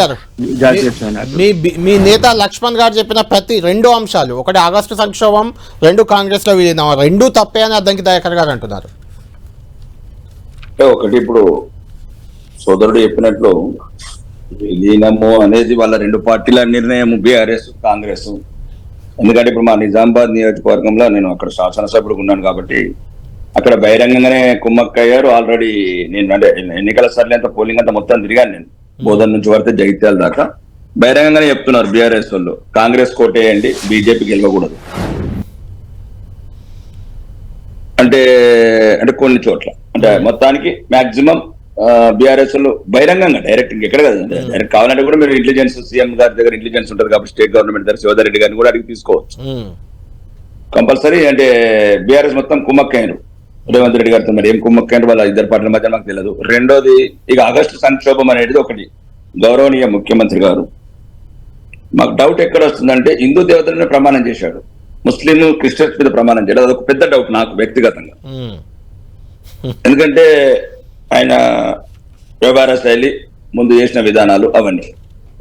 గారు. మీ నేత లక్ష్మణ్ గారు చెప్పిన ప్రతి రెండు అంశాలు ఒకటి ఆగస్టు సంక్షోభం రెండు కాంగ్రెస్లో విలీనం. రెండు తప్పే అని అద్దంకి దయాకర్ గారు అంటున్నారు. అంటే ఒకటి ఇప్పుడు సోదరుడు చెప్పినట్లు విలీనము అనేది వాళ్ళ రెండు పార్టీల నిర్ణయం బీఆర్ఎస్ కాంగ్రెస్. ఎందుకంటే ఇప్పుడు మా నిజామాబాద్ నియోజకవర్గంలో నేను అక్కడ శాసనసభ్యుడు ఉన్నాను కాబట్టి అక్కడ బహిరంగంగానే కుమ్మక్కయ్యారు. ఆల్రెడీ నేను అంటే ఎన్నికల సర్లే అంత పోలింగ్ అంతా మొత్తం తిరిగాను నేను. బోధన నుంచి పడితే జగిత్యాల దాకా. బహిరంగంగానే చెప్తున్నారు బీఆర్ఎస్ వాళ్ళు. కాంగ్రెస్ కోటేయండి బీజేపీ గెలవకూడదు. అంటే అంటే కొన్ని చోట్ల. అంటే మొత్తానికి మాక్సిమం బీఆర్ఎస్లో బహిరంగంగా డైరెక్ట్ ఎక్కడ కదా. డైరెక్ట్ కావాలంటే కూడా మీరు ఇంటెలిజెన్స్ సీఎం గారి దగ్గర ఇంటెలిజెన్స్ ఉంటుంది కాబట్టి స్టేట్ గవర్నమెంట్ దగ్గర శివధర్ రెడ్డి గారిని కూడా అడిగి తీసుకోవచ్చు. ఉమ్. కంపల్సరీ అంటే బీఆర్ఎస్ మొత్తం కుమ్మక్కయ్యారు. రేవంత్ రెడ్డి గారితో మరి ఏం కుమ్మక్కయ్యారు వాళ్ళ ఇద్దరు పార్టీల మధ్య మాకు తెలియదు రెండోది ఇక ఆగస్టు సంక్షోభం అనేది ఒకటి. గౌరవనీయ ముఖ్యమంత్రి గారు. మాకు డౌట్ ఎక్కడ వస్తుందంటే హిందూ దేవతలనే ప్రమాణం చేశాడు. ముస్లిం క్రిస్టియన్స్ మీద ప్రమాణం చేయడం. అదొక పెద్ద డౌట్ నాకు వ్యక్తిగతంగా. ఎందుకంటే ఆయన వ్యవహార శైలి ముందు చేసిన విధానాలు అవన్నీ.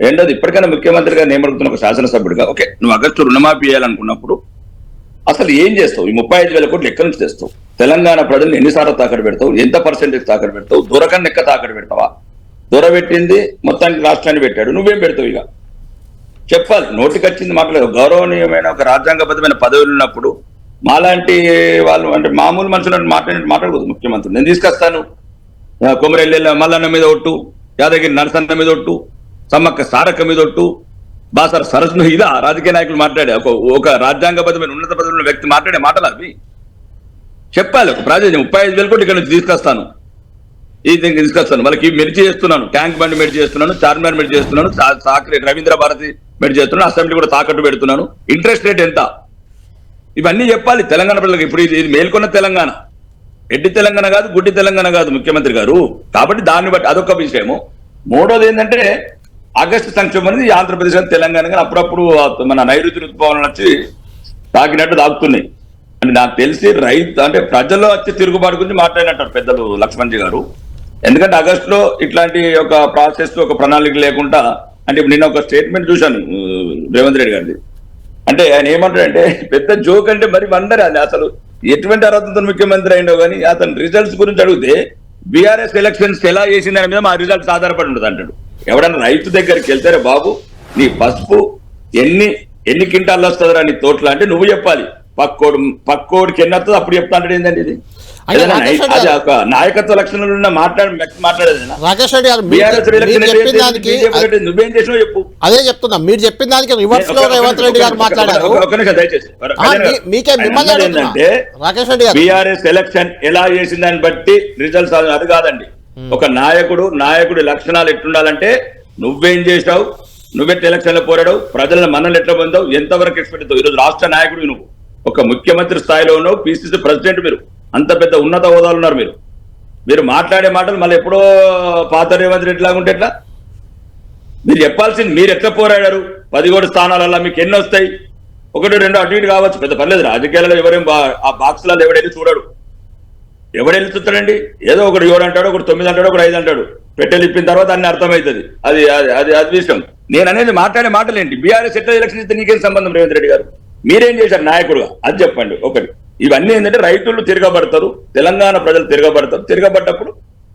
రెండోది ఇప్పటికైనా ముఖ్యమంత్రిగా నియమడుతున్న ఒక శాసనసభ్యుడిగా ఓకే నువ్వు ఆగస్టు రుణమాఫీ చేయాలనుకున్నప్పుడు అసలు ఏం చేస్తావు? ఈ ముప్పై ఐదు వేల కోట్లు ఎక్కడి నుంచి తెస్తావు? తెలంగాణ ప్రజల్ని ఎన్నిసార్లు తాకట్టు పెడతావు? ఎంత పర్సెంటేజ్ తాకట్టు పెడతావు? దొరకని ఎక్క తాకట్టు పెడతావా? దూర పెట్టింది మొత్తానికి రాష్ట్రాన్ని పెట్టాడు. నువ్వేం పెడతావు ఇక? చెప్పాలి. నోటికి వచ్చింది మాట్లాడదు. గౌరవనీయమైన ఒక రాజ్యాంగబద్ధమైన పదవులు ఉన్నప్పుడు మాలాంటి వాళ్ళు అంటే మామూలు మనుషులను మాట్లాడి మాట్లాడకూడదు ముఖ్యమంత్రి. నేను తీసుకొస్తాను. ఆ, కొమరెల్లి మల్లన్న మీద ఒట్టు యాదగిరి నరసన్న మీద ఒట్టు సమ్మక్క సారక్క మీద ఒట్టు బాసర సరస్సు ఇదా రాజకీయ నాయకులు మాట్లాడే ఒక ఒక రాజ్యాంగబద్ధమైన ఉన్నత పదవుల వ్యక్తి మాట్లాడే మాటలు అవి. చెప్పాలి ఒక ప్రాజెక్ట్ ముప్పై ఐదు వేలు కూడా ఇక్కడ నుంచి తీసుకొస్తాను. ఈ దీనికి తీసుకొస్తాను. వాళ్ళకి మెరిచి చేస్తున్నాను. ట్యాంక్ బండ్ మెడి చేస్తున్నాను చార్మినార్ మెరిచి చేస్తున్నాను సాకరే రవీంద్ర భారతి మెడి చేస్తున్నాను అసెంబ్లీ కూడా తాకట్టు పెడుతున్నాను. ఇంట్రెస్ట్ రేట్ ఎంత? ఇవన్నీ చెప్పాలి. తెలంగాణ ప్రజలకు ఇప్పుడు ఇది మేల్కొన్న తెలంగాణ. ఎడ్డి తెలంగాణ కాదు గుడ్డి తెలంగాణ కాదు ముఖ్యమంత్రి గారు. కాబట్టి దాన్ని బట్టి అదొక విషయము. మూడోది ఏంటంటే ఆగస్టు సంక్షేమం అనేది ఆంధ్రప్రదేశ్ తెలంగాణ కానీ అప్పుడప్పుడు మన నైరుతి ఋతుపవనాలు వచ్చి తాకినట్టు తాగుతున్నాయి నాకు తెలిసి రైతు అంటే ప్రజల్లో వచ్చి తిరుగుబాటు గురించి మాట్లాడినట్టారు పెద్దలు లక్ష్మణ్జీ గారు. ఎందుకంటే ఆగస్టులో ఇట్లాంటి ఒక ప్రాసెస్ ఒక ప్రణాళిక లేకుండా అంటే ఇప్పుడు నిన్న ఒక స్టేట్మెంట్ చూశాను రేవంత్ రెడ్డి గారిది. అంటే ఆయన ఏమంటాడంటే పెద్ద జోక్ అంటే మరి వండర్ అది అసలు. ఎటువంటి అర్హతతో ముఖ్యమంత్రి అయిందో కానీ అతని రిజల్ట్స్ గురించి అడిగితే బీఆర్ఎస్ ఎలక్షన్స్ ఎలా చేసింది దాని మీద మా రిజల్ట్స్ ఆధారపడి ఉండదు అంటాడు. ఎవడన్నా రైతు దగ్గరికి వెళ్తారే బాబు నీ పసుపు ఎన్ని ఎన్ని క్వింటాల్లో వస్తుందిరా నీ తోట్ల? అంటే నువ్వు చెప్పాలి. పక్కోడు పక్కోడికి ఎన్ని వస్తుందో అప్పుడు చెప్తా అంటాడు ఏంటండి ఇది? అంటే నాయకత్వ లక్షణాలు మాట్లాడి మాట్లాడేదేనా రాకేష్ రెడ్డి గారు నువ్వేం చేసినావు చెప్పు. అదే చెప్తున్నా మీరు చెప్పిన దానికి రివర్స్లో రేవంత్ రెడ్డి గారు మాట్లాడారు. మీకే మిమ్మల్ని. ఏంటంటే రాకేష్ రెడ్డి గారు. బీఆర్ఎస్ ఎలక్షన్ ఎలా చేసిందని బట్టి రిజల్ట్స్ అది కాదండి. ఒక నాయకుడు నాయకుడి లక్షణాలు ఎట్లుండాలంటే నువ్వేం చేసావు నువ్వెట్ ఎలక్షన్లో పోరాడావు? ప్రజల మనల్ని ఎట్లా పొందావు? ఎంతవరకు ఎక్స్పెక్ట్ అవుతావు ఈరోజు రాష్ట్ర నాయకుడు నువ్వు. ఒక ముఖ్యమంత్రి స్థాయిలో పిసిసి ప్రెసిడెంట్ మీరు. అంత పెద్ద ఉన్నత హోదాలు ఉన్నారు మీరు. మీరు మాట్లాడే మాటలు మళ్ళీ ఎప్పుడో పాత రేవంత్ రెడ్డి లాగా ఉంటే ఎట్లా? మీరు చెప్పాల్సింది మీరు ఎట్లా పోరాడారు? పదిహేడు స్థానాలలో మీకు ఎన్ని వస్తాయి? ఒకటి రెండు అటు ఇటు కావచ్చు. పెద్ద పర్లేదు రాజకీయాలలో ఎవరేం బా- ఆ బాక్స్లలో ఎవడెళ్ళి చూడడు. ఎవడెళ్ళి చూస్తాడండి? ఏదో ఒకటి ఏడు అంటాడు ఒకటి తొమ్మిది అంటాడు ఒకటి ఐదు అంటాడు. పెట్టెలు ఇప్పిన తర్వాత అన్ని అర్థమవుతుంది. అది అది అది అది విషయం. నేను అనేది మాట్లాడే మాటలేంటి? బీఆర్ఎస్ ఎట్లా ఎలక్షన్ ఇస్తే నీకేం సంబంధం రేవంత్ రెడ్డి గారు? మీరేం చేశారు? నాయకుడుగా. అది చెప్పండి ఒకటి. ఇవన్నీ ఏంటంటే రైతులు తిరగబడతారు తెలంగాణ ప్రజలు తిరగబడతారు. తిరగబడ్డప్పుడు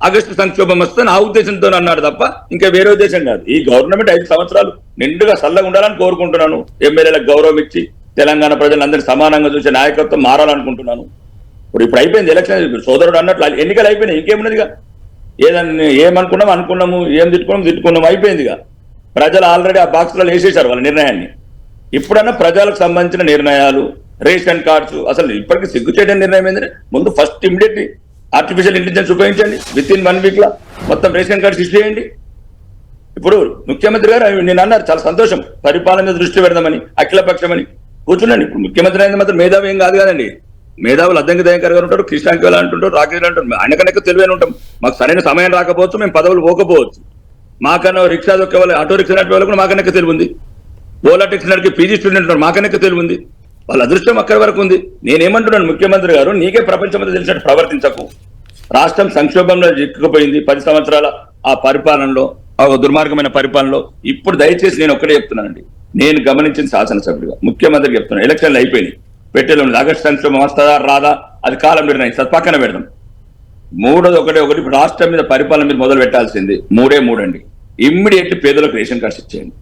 ఆగస్టు సంక్షోభం వస్తే నా ఉద్దేశంతో అన్నాడు తప్ప ఇంకా వేరే ఉద్దేశం కాదు. ఈ గవర్నమెంట్ ఐదు సంవత్సరాలు నిండుగా చల్లగా ఉండాలని కోరుకుంటున్నాను. ఎమ్మెల్యేలకు గౌరవం ఇచ్చి తెలంగాణ ప్రజలందరినీ సమానంగా చూసే నాయకత్వం మారాలనుకుంటున్నాను. ఇప్పుడు ఇప్పుడు అయిపోయింది ఎలక్షన్ ఇప్పుడు సోదరుడు అన్నట్లు ఎన్నికలు అయిపోయినాయి ఇంకేమున్నదిగా ఏదన్నా ఏమనుకున్నాం అనుకున్నాము ఏం తిట్టుకున్నాం తిట్టుకున్నాం అయిపోయిందిగా. ప్రజలు ఆల్రెడీ ఆ బాక్స్లో వేసేశారు వాళ్ళ నిర్ణయాన్ని. ఇప్పుడన్నా ప్రజలకు సంబంధించిన నిర్ణయాలు రేషన్ కార్డ్స్ అసలు ఇప్పటికి సిగ్గు చేయడం నిర్ణయం ఏంటంటే ముందు ఫస్ట్ ఇమీడియట్ ఆర్టిఫిషియల్ ఇంటెలిజెన్స్ ఉపయోగించండి. విత్ ఇన్ వన్ వీక్లో మొత్తం రేషన్ కార్డ్స్ ఇష్యూ చేయండి. ఇప్పుడు ముఖ్యమంత్రి గారు నేను అన్నారు చాలా సంతోషం. పరిపాలన మీద దృష్టి పెడదామని అఖిలపక్షమని. కూర్చుండండి. ఇప్పుడు ముఖ్యమంత్రి అనేది మాత్రం మేధావి ఏం కాదు కదండి. మేధావులు అద్దంకి దయంకర్ గారు ఉంటారు కృష్ణాంకిల్ అంటుంటారు రాకేష్ అంటారు ఆయనకనక తెలివైన ఉంటాం. మాకు సరైన సమయం రాకపోవచ్చు మేము పదవులు పోకపోవచ్చు. మాకన్నా రిక్షా దొక్కే వాళ్ళు ఆటో రిక్షా నడిపే వాళ్ళు కూడా మాకనక తెలివి ఉంది. ఓలా నడికి పీజీ స్టూడెంట్ ఉన్నారు మాకనక తెలివి ఉంది. వాళ్ళ అదృష్టం అక్కడి వరకు ఉంది. నేనేమంటున్నాను ముఖ్యమంత్రి గారు నీకే ప్రపంచం అంతా తెలిసినట్టు ప్రవర్తించకు. రాష్ట్రం సంక్షోభంలో చిక్కుకుపోయింది. పది సంవత్సరాల ఆ పరిపాలనలో ఆ దుర్మార్గమైన పరిపాలనలో ఇప్పుడు దయచేసి నేను ఒక్కడే చెప్తున్నానండి. నేను గమనించిన శాసనసభ్యుడిగా ముఖ్యమంత్రి చెప్తున్నాను. ఎలక్షన్లు అయిపోయినాయి. పెట్టేలో ఆగస్టు సంక్షోభం వస్తుందా? రాదా? అది కాలం నిర్ణయం అది పక్కన పెడదాం. మూడోది ఒకటి ఒకటి. ఇప్పుడు రాష్ట్రం మీద పరిపాలన మీద మొదలు పెట్టాల్సింది మూడే మూడండి. ఇమ్మీడియట్లీ పేదలకు రేషన్ కార్డ్స్ ఇచ్చేయండి.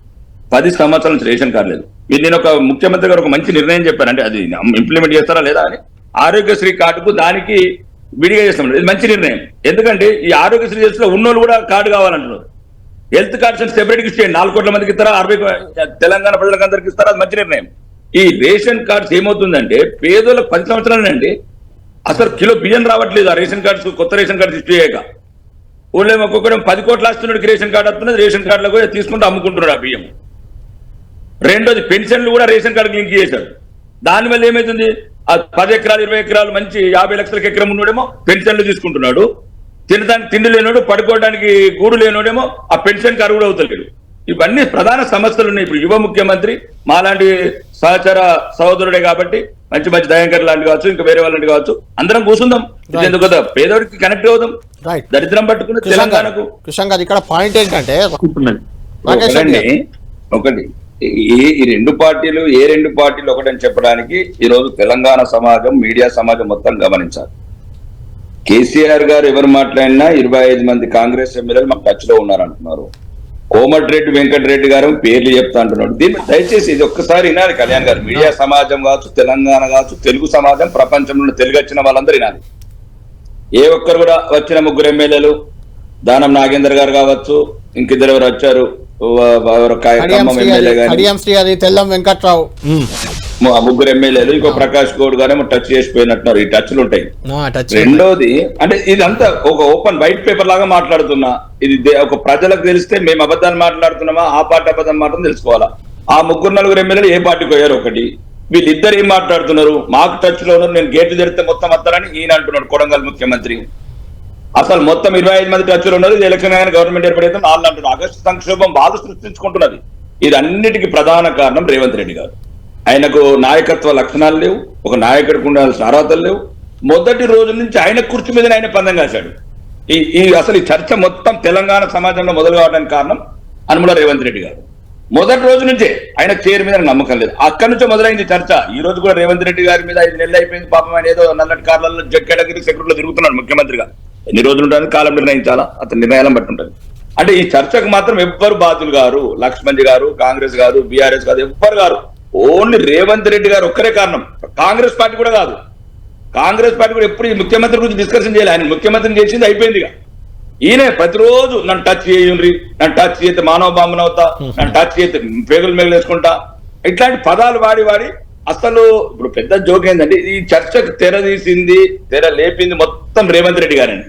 పది సంవత్సరాల నుంచి రేషన్ కార్డు లేదు. ఇది నేను ఒక ముఖ్యమంత్రి గారు ఒక మంచి నిర్ణయం చెప్పాను అంటే అది ఇంప్లిమెంట్ చేస్తారా లేదా అని. ఆరోగ్యశ్రీ కార్డుకు దానికి విడిగా చేస్తాం ఇది మంచి నిర్ణయం. ఎందుకంటే ఈ ఆరోగ్యశ్రీ చేసిన ఉన్నోళ్ళు కూడా కార్డు కావాలంటున్నారు. హెల్త్ కార్డ్స్ సెపరేట్ ఇచ్చేయండి. నాలుగు కోట్ల మందికి ఇస్తారా? అరవై తెలంగాణ ప్రజలకు అందరికి ఇస్తారా? అది మంచి నిర్ణయం. ఈ రేషన్ కార్డ్స్ ఏమవుతుందంటే పేదోళ్ళకి పది సంవత్సరాలండి అసలు కిలో బియ్యం రావట్లేదు ఆ రేషన్ కార్డ్స్ కొత్త రేషన్ కార్డ్స్ ఇష్యూ చేయక ఊళ్ళో ఒక్కొక్కరు పది కోట్లు వస్తున్నాడు రేషన్ కార్డు వస్తున్నది రేషన్ కార్డులో కూడా తీసుకుంటూ అమ్ముకుంటున్నాడు ఆ బియ్యం. రెండోది పెన్షన్లు కూడా రేషన్ కార్డుకి లింక్ చేశారు. దానివల్ల ఏమైతుంది? ఆ పది ఎకరాలు ఇరవై ఎకరాలు మంచి యాభై లక్షలకు ఎకరం ఉన్నాడేమో పెన్షన్లు తీసుకుంటున్నాడు. తినడానికి తిండి లేనోడు పడుకోవడానికి గూడు లేనోడేమో ఆ పెన్షన్ కారు కూడా అవుతలేడు ఇవన్నీ ప్రధాన సమస్యలు ఉన్నాయి. ఇప్పుడు యువ ముఖ్యమంత్రి మాలాంటి సహచర సహోదరుడే కాబట్టి మంచి మంచి దయంకర్ లాంటి కావచ్చు ఇంకా వేరే వాళ్ళంటి కావచ్చు అందరం కూర్చుందాం ఎందుకు కదా? పేదోడికి కనెక్ట్ అవుదాం. దరిద్రం పట్టుకుని తెలంగాణకు గారు ఇక్కడ పాయింట్ ఏంటంటే ఒకటి. ఈ ఈ రెండు పార్టీలు ఏ రెండు పార్టీలు ఒకటని చెప్పడానికి ఈరోజు తెలంగాణ సమాజం మీడియా సమాజం మొత్తం గమనించాలి. కేసీఆర్ గారు ఎవరు మాట్లాడినా ఇరవై ఐదు మంది కాంగ్రెస్ ఎమ్మెల్యేలు మాకు టచ్లో ఉన్నారంటున్నారు. కోమటిరెడ్డి వెంకటరెడ్డి గారు పేర్లు చెప్తా అంటున్నాడు దీన్ని దయచేసి ఇది ఒక్కసారి వినాలి కళ్యాణ్ గారు. మీడియా సమాజం కావచ్చు తెలంగాణ కావచ్చు తెలుగు సమాజం ప్రపంచంలో తెలుగు వచ్చిన వాళ్ళందరూ వినాలి. ఏ ఒక్కరు కూడా వచ్చిన ముగ్గురు ఎమ్మెల్యేలు దానం నాగేందర్ గారు కావచ్చు ఇంకిద్దరు ఎవరు వచ్చారు శ్రీహరి తెల్లం వెంకట్రావు. ముగ్గురు ఎమ్మెల్యేలు ఇంకో ప్రకాష్ గౌడ్ గారేమో టచ్ చేసిపోయినట్టున్నారు. ఈ టచ్లు ఉంటాయి. ఆ, టచ్ రెండోది అంటే ఇదంతా ఒక ఓపెన్ వైట్ పేపర్ లాగా మాట్లాడుతున్నా. ఇది ఒక ప్రజలకు తెలిస్తే మేము అబద్ధాలు మాట్లాడుతున్నామా? ఆ పార్టీ అబద్ధం మాత్రం తెలుసుకోవాలా? ఆ ముగ్గురు నలుగురు ఎమ్మెల్యేలు ఏ పార్టీకి పోయారు ఒకటి. వీళ్ళిద్దరు ఏం మాట్లాడుతున్నారు? మాకు టచ్లో ఉన్నారు నేను గేట్లు తెరిస్తే మొత్తం వస్తారని ఈయన అంటున్నాడు కొడంగల్ ముఖ్యమంత్రి. అసలు మొత్తం ఇరవై ఐదు మంది టచ్లు ఉన్నారు. ఇది ఎలక్షన్ గవర్నమెంట్ ఏర్పడైతే వాళ్ళు అంటున్నారు ఆగస్టు సంక్షోభం వాళ్ళు సృష్టించుకుంటున్నది. ఇది అన్నిటికీ ప్రధాన కారణం రేవంత్ రెడ్డి గారు. ఆయనకు నాయకత్వ లక్షణాలు లేవు ఒక నాయకుడికి ఉండాల్సిన అర్హతలు లేవు. మొదటి రోజు నుంచి ఆయన కుర్చీ మీద ఆయన పందెం కాశాడు. ఈ ఈ అసలు ఈ చర్చ మొత్తం తెలంగాణ సమాజంలో మొదలు కావడానికి కారణం అనుముల రేవంత్ రెడ్డి గారు. మొదటి రోజు నుంచే ఆయన చైర్ మీద నమ్మకం లేదు. అక్కడి నుంచే మొదలైంది చర్చ. ఈ రోజు కూడా రేవంత్ రెడ్డి గారి మీద ఐదు నెలలు అయిపోయింది పాపం. ఆయన ఏదో నల్లటి కార్లలో జగ్గడగిరి సెక్యూరిటీలో తిరుగుతున్నాడు ముఖ్యమంత్రిగా. ఎన్ని రోజులు ఉంటుంది కాలం నిర్ణయించాలా? అతని నిర్ణయాలను బట్టి ఉంటుంది. అంటే ఈ చర్చకు మాత్రం ఎవ్వరు బాధ్యులు గారు లక్ష్మణ్ గారు కాంగ్రెస్ గారు బీఆర్ఎస్ కాదు ఎవ్వరు గారు. ఓన్లీ రేవంత్ రెడ్డి గారు ఒక్కరే కారణం. కాంగ్రెస్ పార్టీ కూడా కాదు. కాంగ్రెస్ పార్టీ కూడా ఎప్పుడు ఈ ముఖ్యమంత్రి గురించి డిస్కషన్ చేయాలి. ఆయన ముఖ్యమంత్రిని చేసింది అయిపోయింది ఈయనే ప్రతిరోజు నన్ను టచ్ చేయండి నన్ను టచ్ చేస్తే మానవ బాంబున అవుతా నన్ను టచ్ చేస్తే పేగులు మెగలేసుకుంటా ఇట్లాంటి పదాలు వాడి వాడి అసలు ఇప్పుడు పెద్ద జోక్ ఏంటంటే ఈ చర్చకు తెర తీసింది తెర లేపింది మొత్తం రేవంత్ రెడ్డి గారండి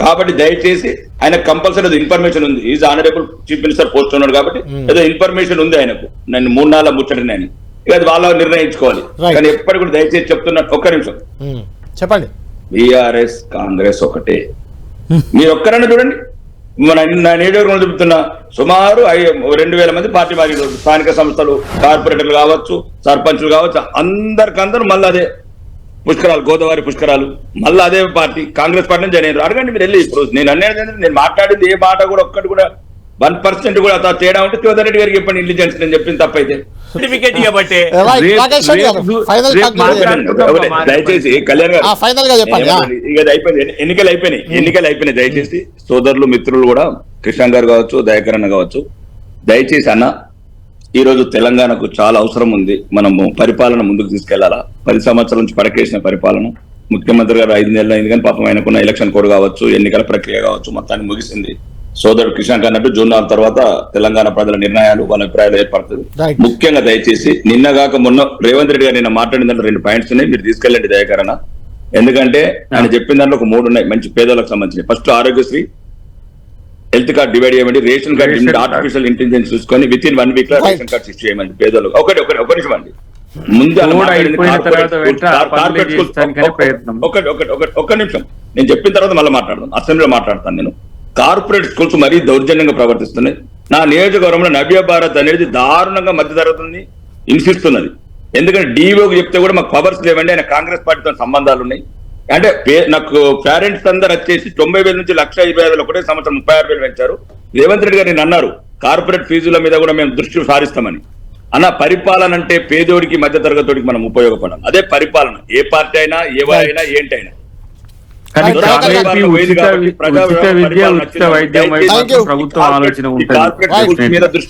కాబట్టి దయచేసి ఆయన కంపల్సరీ ఇన్ఫర్మేషన్ ఉంది. Is honourable chief minister post ఉన్నాడు కాబట్టి ఏదో ఇన్ఫర్మేషన్ ఉంది ఆయనకు. నేను మూడు నాలుగు ముచ్చటని అని ఇక అది వాళ్ళ నిర్ణయించుకోవాలి. కానీ ఎప్పటికి కూడా దయచేసి చెప్తున్నా ఒక్క నిమిషం. ఉమ్. చెప్పండి. బీఆర్ఎస్ కాంగ్రెస్ ఒకటే. మీరు ఒక్కరన్నా చూడండి. మన నా చెబుతున్నా సుమారు రెండు వేల మంది పార్టీ మారి స్థానిక సంస్థలు కార్పొరేటర్లు కావచ్చు సర్పంచులు కావచ్చు అందరికందరూ మళ్ళీ అదే పుష్కరాలు గోదావరి పుష్కరాలు మళ్ళీ అదే పార్టీ కాంగ్రెస్ పార్టీ నుంచి అయ్యారు. అడగండి మీరు వెళ్ళి ఇప్పుడు నేను అనేది ఏంటంటే నేను మాట్లాడింది ఏ మాట కూడా ఒక్కటి కూడా వన్ పర్సెంట్ కూడా అతను తేడా ఉంటే శివధర్ రెడ్డి గారికి చెప్పండి ఇంటెలిజెన్స్ నేను చెప్పింది తప్పైతే. సర్టిఫికేట్ ఇవ్వబట్టే. దయచేసి కళ్యాణ్ గారు? ఇక అయిపోయింది. ఎన్ని- ఎన్నికలు అయిపోయినాయి? ఎన్నికలు అయిపోయినాయి. దయచేసి సోదరులు మిత్రులు కూడా కృష్ణ గారు కావచ్చు దయాకర్ అన్న కావచ్చు దయచేసి అన్న ఈ రోజు తెలంగాణకు చాలా అవసరం ఉంది. మనము పరిపాలన ముందుకు తీసుకెళ్ళాలా? పది సంవత్సరాల నుంచి పడకేసిన పరిపాలన. ముఖ్యమంత్రి గారు ఐదు నెలలు అయింది కానీ పాపం ఆయనకున్న ఎలక్షన్ కోడ్ కావచ్చు ఎన్నికల ప్రక్రియ కావచ్చు మొత్తాన్ని ముగిసింది. సోదరుడు కిషన్ అన్నట్టు జూన్ నాలుగు తర్వాత తెలంగాణ ప్రజల నిర్ణయాలు వాళ్ళ అభిప్రాయాలు ఏర్పడుతుంది. ముఖ్యంగా దయచేసి నిన్నగాక మొన్న రేవంత్ రెడ్డి గారు నిన్న మాట్లాడిన దాంట్లో రెండు పాయింట్స్ ఉన్నాయి. మీరు తీసుకెళ్ళండి దయాకరణ. ఎందుకంటే ఆయన చెప్పిన దాంట్లో ఒక మూడు ఉన్నాయి. మంచి పేదలకు సంబంధించి first Aarogyasri health card divide చేయమండి. Ration card card. Artificial intelligence చూసుకొని విత్ ఇన్ వన్ వీక్లో. రేషన్ కార్డ్స్ ఇష్యూ చేయమండి. పేదలకు ఒకటి ఒకటి ఒక నిమిషం అండి. ముందు ఒక్క నిమిషం. నేను చెప్పిన తర్వాత మళ్ళీ మాట్లాడదాం. అసెంబ్లీలో మాట్లాడతాను నేను. కార్పొరేట్ స్కూల్స్ మరీ దౌర్జన్యంగా ప్రవర్తిస్తున్నాయి. నా నియోజకవర్గంలో నవ్య భారత్ అనేది దారుణంగా మధ్య తరగతిని హింసిస్తున్నది. ఎందుకంటే డీఓకి చెప్తే కూడా మాకు పవర్స్ లేవండి. ఆయన కాంగ్రెస్ పార్టీతో సంబంధాలు ఉన్నాయి. అంటే నాకు పేరెంట్స్ అందరు వచ్చేసి తొంభై వేల నుంచి లక్ష ఇరవై వేలు ఒకటే సంవత్సరం ముప్పై ఆరు వేలు పెంచారు. రేవంత్ రెడ్డి గారు నేను అన్నారు కార్పొరేట్ ఫీజుల మీద కూడా మేము దృష్టి సారిస్తామని. అన్న పరిపాలన అంటే పేదోడికి మధ్య తరగతోడికి మనం ఉపయోగపడాలి అదే పరిపాలన. ఏ పార్టీ అయినా ఏంటైనా వైపు Thank you. ప్రభుత్వం ఆలోచన కార్పొరేట్ మీద దృష్టి